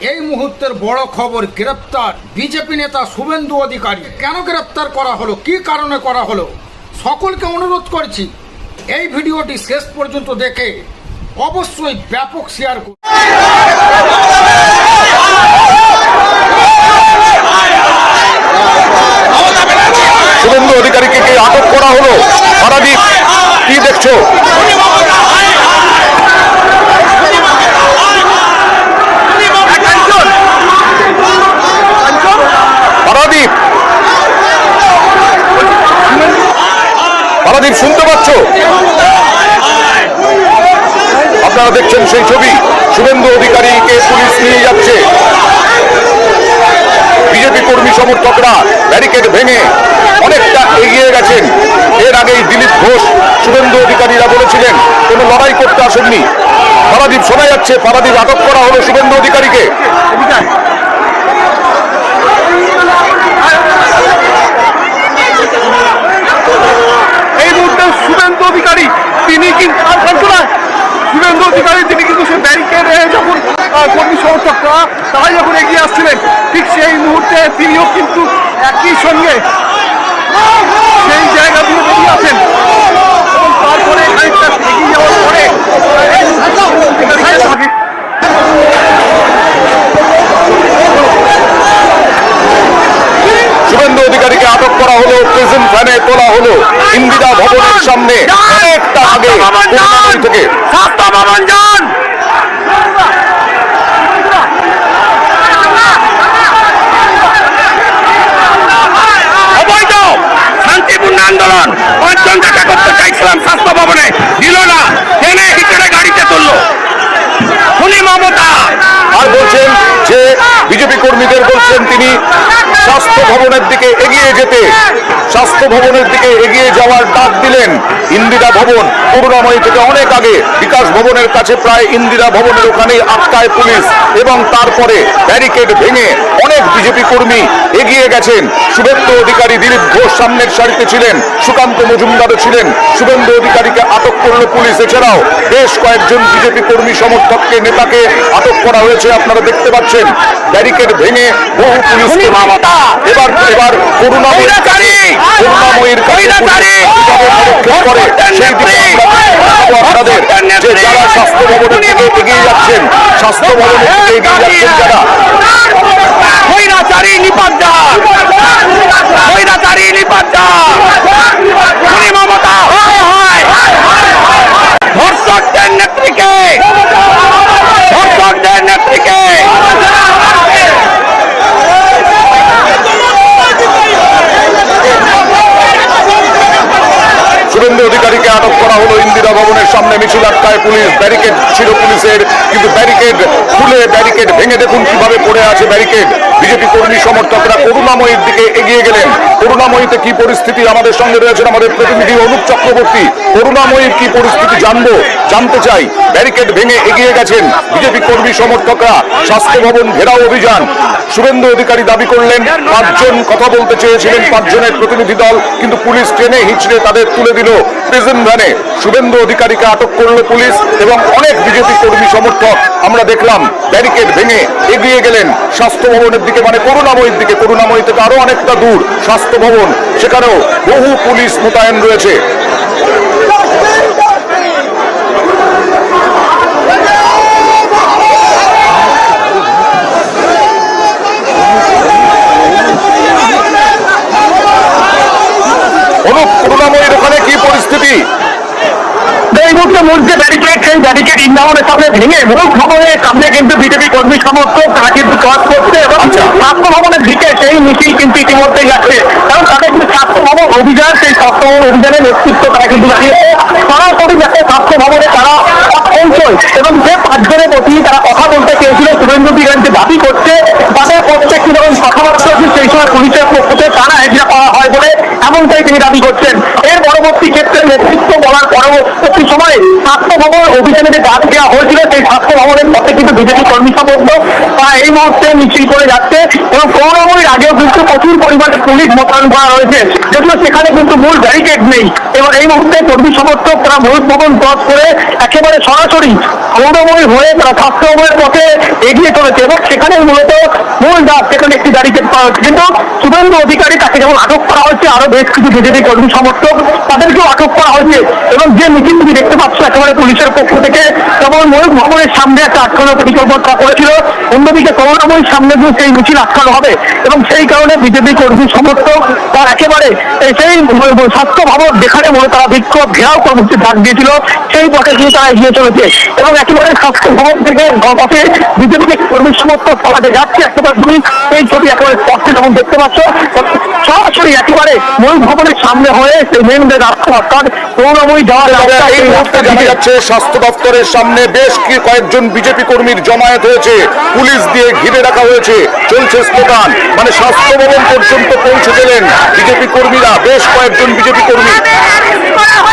এই মুহূর্তের বড় খবর, গ্রেপ্তার বিজেপি নেতা শুভেন্দু অধিকারী। কেন গ্রেপ্তার করা হলো? কি কারণে করা হলো? সকলকে অনুরোধ করছি, এই ভিডিওটি শেষ পর্যন্ত দেখে অবশ্যই ব্যাপক শেয়ার করুন। শুভেন্দু অধিকারীকে কে আটক করা হলো? কি দেখছ পারাদীপ পারাদীপ শুনতে পাচ্ছ? আপনারা দেখছেন সেই ছবি। শুভেন্দু অধিকারীকে পুলিশ নিয়ে যাচ্ছে। বিজেপি কর্মী সমর্থকরা ব্যারিকেড ভেঙে অনেকটা এগিয়ে গেছেন। এর আগেই দিলীপ ঘোষ, শুভেন্দু অধিকারীরা বলেছিলেন, কোনো লড়াই করতে আসেননি। পারাদীপ শোনা যাচ্ছে, পারাদীপ আটক করা হলো শুভেন্দু অধিকারীকে এই মুহূর্তে শুভেন্দু অধিকারী তিনি কিন্তু। শুভেন্দু অধিকারী, তিনি কিন্তু সে ব্যারিকেডে যখন কর্মী সমর্থকরা, তারাই যখন এগিয়ে আসছিলেন, ঠিক সেই মুহূর্তে তিনিও কিন্তু একই সঙ্গে সেই জায়গা দিয়ে বেরিয়ে আসেন তারপরে এগিয়ে যাওয়ার শুভেন্দু অধিকারীকে আটক করা হলো, প্রেজেন্ট ভ্যানে তোলা হলো, ইন্দিরা ভবনের সামনে থেকে যান! অবৈধ! শান্তিপূর্ণ আন্দোলন! পাঁচজন দেখা করতে চাইছিলাম স্বাস্থ্য ভবনে দিল না। হিচড়ে গাড়িতে তুললো। খুনি মমতা! আর বলছেন যে বিজেপি কর্মীদের বলছেন তিনি স্বাস্থ্য ভবনের দিকে এগিয়ে যেতে। স্বাস্থ্য ভবনের দিকে এগিয়ে যাওয়ার ডাক দিলেন ইন্দিরা ভবন। করুণাময়ী থেকে অনেক আগে বিকাশ ভবনের কাছে প্রায় ইন্দিরা ভবনের ওখানেই আটকায় পুলিশ এবং তারপরে ব্যারিকেড ভেঙে অনেক বিজেপি কর্মী এগিয়ে গেছেন। শুভেন্দু অধিকারী দিলীপ ঘোষ সামনের সারিতে ছিলেন সুকান্ত মজুমদারও ছিলেন। শুভেন্দু অধিকারীকে আটক করল পুলিশ। এছাড়াও বেশ কয়েকজন বিজেপি কর্মী সমর্থককে নেতাকে আটক করা হয়েছে আপনারা দেখতে পাচ্ছেন। ব্যারিকেড ভেঙে বহু পুলিশ! এবার এবার করুণাময়ীর কাছে করুণাময়ীর কাছে করে সেই দিকে আপনাদের যে যারা স্বাস্থ্য ভবনের দিকে এগিয়ে যাচ্ছেন স্বাস্থ্য ভবনের দিকে এগিয়ে যাচ্ছেন যারা শুভেন্দু অধিকারীকে আটক করা হলো ইন্দিরা ভবনের সামনে মিছিল আটকায় পুলিশ। ব্যারিকেড ছিল পুলিশের, কিন্তু ব্যারিকেড খুলে ব্যারিকেড ভেঙে দেখুন কীভাবে পড়ে আছে ব্যারিকেড। বিজেপি কর্মী সমর্থকরা করুণাময়ীর দিকে এগিয়ে গেলেন। করুণাময়ীতে কি পরিস্থিতি আমাদের সঙ্গে রয়েছেন আমাদের প্রতিনিধি অনুপ চক্রবর্তী? করুণাময়ীর কি পরিস্থিতি জানব, জানতে চাই। ব্যারিকেড ভেঙে এগিয়ে গেছেন বিজেপি কর্মী সমর্থকরা। স্বাস্থ্য ভবন ঘেরাও অভিযান। শুভেন্দু অধিকারী দাবি করলেন, পাঁচজন কথা বলতে চেয়েছিলেন পাঁচজনের প্রতিনিধি দল, কিন্তু পুলিশ ট্রেনে হিচড়ে তাদের তুলে দিল প্রিজন ভ্যানে। শুভেন্দু অধিকারীকে আটক করল পুলিশ এবং অনেক বিজেপি কর্মী সমর্থক আমরা দেখলাম, ব্যারিকেড ভেঙে এগিয়ে গেলেন। স্বাস্থ্য ভবনের দিকে মানে করুণাময়ীর দিকে। করুণাময়ী থেকে আরও অনেকটা দূর। স্বাস্থ্য ভবন, সেখানেও বহু পুলিশ মোতায়েন রয়েছে ওখানে কি পরিস্থিতি এই মুহূর্তে মূল যে ব্যারিকেড সেই ব্যারিকেড ইন্দামনের সামনে ভেঙে, মূল ভবনের সামনে কিন্তু বিজেপি কর্মী সমর্থক, তারা কিন্তু কাজ। স্বাস্থ্য ভবনের দিকে সেই মিছিল কিন্তু ইতিমধ্যে যাচ্ছে কারণ তাদের কিন্তু স্বাস্থ্য ভবন অভিযান, সেই স্বাস্থ্য ভবন অভিযানের নেতৃত্ব তারা কিন্তু সরাসরি যাতে স্বাস্থ্য ভবনে তারা পৌঁছয় এবং যে পাঁচজনের প্রতি তারা কথা বলতে চেয়েছিল, শুভেন্দু বিরান দাবি করছে তাদের প্রত্যেকটি যখন কথাবার্তা সেই সময় পুলিশের পক্ষ তারা হেজরা করা হয় বলে এমনটাই তিনি দাবি করছেন। সময়ে স্বাস্থ্য ভবন অভিযানে যে ডাক দেওয়া হয়েছিল, সেই স্বাস্থ্য ভবনের পথে কিন্তু বিজেপি কর্মী সমর্থক তা এই মুহূর্তে মিছিল করে যাচ্ছে এবং করুণাময়ীর আগেও কিন্তু প্রচুর পরিমাণে পুলিশ মোতায়েন করা রয়েছে যেগুলো সেখানে কিন্তু মূল ব্যারিকেড নেই। এবং এই মুহূর্তে কর্মী সমর্থক তারা মূল ভবন ক্রস করে একেবারে সরাসরি করুণাময়ী হয়ে তারা স্বাস্থ্যভবনের পথে এগিয়ে চলেছে এবং সেখানে মূলত মূল ডাক সেখানে একটি ব্যারিকেড করা হচ্ছে কিন্তু শুভেন্দু অধিকারী তাকে যেমন আটক করা হয়েছে, আরও বেশ কিছু বিজেপি কর্মী সমর্থক তাদেরকেও আটক করা হয়েছে এবং যে মিছিল তুমি দেখতে পাচ্ছ, একেবারে পুলিশের পক্ষ থেকে, যেমন ময়ূর ভবনের সামনে একটা আটকানোর পরিকল্পনা করেছিল অন্যদিকে করুণাময়ীর সামনে দিয়ে সেই মিছিল আটকানো হবে এবং সেই কারণে বিজেপি কর্মী সমর্থক তার একেবারে সেই স্বাস্থ্য ভবন যেখানে মনে তারা বিক্ষোভ ঘেরাও কর্মসূচি ডাক দিয়েছিল সেই পথে কিন্তু তারা এগিয়ে চলেছে এবং একেবারে স্বাস্থ্য ভবন থেকে পথে বিজেপি কর্মী সমর্থক পালাতে যাচ্ছে। একেবারে তুমি এই ছবি একেবারে স্পষ্ট যেমন দেখতে পাচ্ছ সরাসরি একেবারে মূল ভবনের সামনে হয়ে সেই মেন রাস্তা অর্থাৎ করুণাময়ী যাওয়ার রাস্তা এই মুহূর্তে জানা যাচ্ছে স্বাস্থ্য দপ্তরের সামনে বেশ কি কয়েকজন বিজেপি কর্মীর জমায়েত হয়েছে। পুলিশ দিয়ে ঘিরে রাখা হয়েছে। চলছে স্লোগান। মানে স্বাস্থ্য ভবন পর্যন্ত পৌঁছে গেলেন বিজেপি কর্মীরা, বেশ কয়েকজন বিজেপি কর্মী।